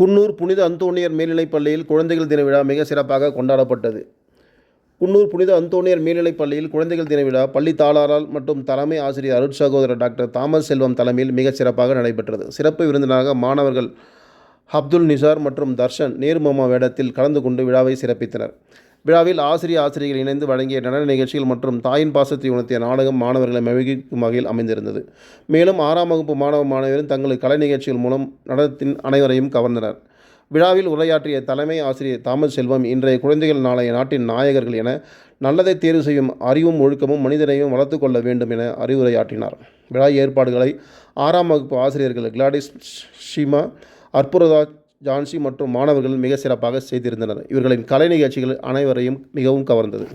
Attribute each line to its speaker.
Speaker 1: குன்னூர் புனித அந்தோணியர் மேல்நிலைப் பள்ளியில் குழந்தைகள் தின விழா மிக சிறப்பாக கொண்டாடப்பட்டது. குன்னூர் புனித அந்தோணியர் மேல்நிலைப் பள்ளியில் குழந்தைகள் தின விழா பள்ளி தாளாரால் மற்றும் தலைமை ஆசிரியர் அருட் சகோதரர் டாக்டர் தாமஸ் செல்வம் தலைமையில் மிக சிறப்பாக நடைபெற்றது. சிறப்பு விருந்தினராக மாணவர்கள் அப்துல் நிசார் மற்றும் தர்ஷன் நேருமாமா வேடத்தில் கலந்து கொண்டு விழாவை சிறப்பித்தனர். விழாவில் ஆசிரிய ஆசிரியர்கள் இணைந்து வழங்கிய நடன நிகழ்ச்சிகள் மற்றும் தாயின் பாசத்தை உணர்த்திய நாடகம் மாணவர்களை மகிழ்க்கும் வகையில் அமைந்திருந்தது. மேலும் ஆறாம் வகுப்பு மாணவ மாணவியரும் தங்களது கலை நிகழ்ச்சிகள் மூலம் நடனத்தின் அனைவரையும் கவர்ந்தனர். விழாவில் உரையாற்றிய தலைமை ஆசிரியர் தாமஸ் செல்வம் இன்றைய குழந்தைகள் நாளைய நாட்டின் நாயகர்கள் என நல்லதை தேர்வு செய்யும் அறிவும் ஒழுக்கமும் மனிதனையும் வளர்த்து கொள்ள வேண்டும் என அறிவுரையாற்றினார். விழா ஏற்பாடுகளை ஆறாம் வகுப்பு ஆசிரியர்கள் கிளாடிஸ் ஷீமா அற்புதா ஜான்சி மற்றும் மாணவர்கள் மிக சிறப்பாக செய்திருந்தனர். இவர்களின் கலை நிகழ்ச்சிகள் அனைவரையும் மிகவும் கவர்ந்தது.